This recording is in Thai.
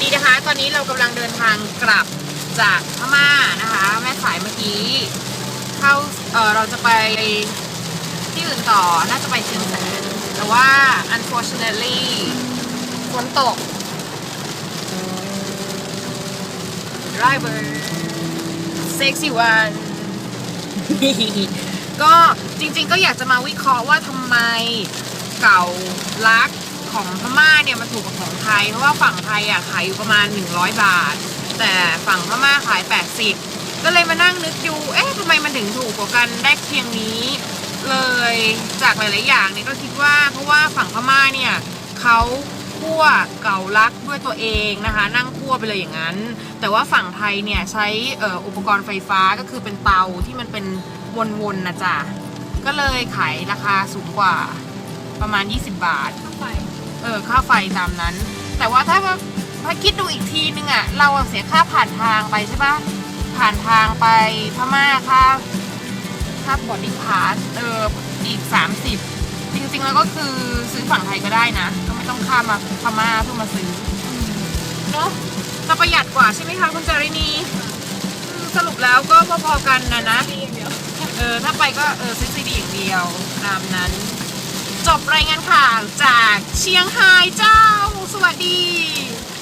ดีนะคะ ตอนนี้เรากำลังเดินทางกลับจากพม่านะคะ แม่สายเมื่อกี้เข้าเออเราจะไปที่อื่นต่อน่าจะไปเชียงแสนแต่ว่า unfortunately ฝนตก driver sexy one ก็จริงๆก็อยากจะมาวิเคราะห์ว่าทำไมเก่าลัก ของพม่าเนี่ยมันถูกกว่าของไทย เพราะว่าฝั่งไทยอะขายอยู่ประมาณ 100 บาท แต่ฝั่งพม่าขาย 80 ก็เลยมานั่งนึกดูเอ๊ะทำไมมันถึงถูกกว่ากันได้เพียงนี้ เลยจากหลาย ๆ อย่างเนี่ยก็คิดว่าเพราะว่าฝั่งพม่าเนี่ยเขาคั่วเก่าลักด้วยตัวเองนะคะ นั่งคั่วไปเลยอย่างนั้น แต่ว่าฝั่งไทยเนี่ยใช้อุปกรณ์ไฟฟ้าก็คือเป็นเตาที่มันเป็นวนๆนะจ๊ะก็เลยขายราคาสูงกว่าประมาณ 20 บาท เออค่าไฟตามนั้น แต่ว่าถ้าว่าถ้าคิดดูอีกทีนึงอะเราอะเสียค่าผ่านทางไปใช่ปะผ่านทางไปพม่าค่าค่าบอดดิ้งพาสเอออีก 30 จริงๆแล้วก็คือซื้อฝั่งไทยก็ได้นะ ก็ไม่ต้องข้ามมาพม่าเพื่อมาซื้อเนาะจะประหยัดกว่าใช่ไหมคะคุณจารินีอืมสรุปแล้วก็พอๆกันนะนะเออถ้าไปก็เออซื้อซีดีอย่างเดียวตามนั้น จบรายงานข่าวจากเชียงไฮ้เจ้า สวัสดี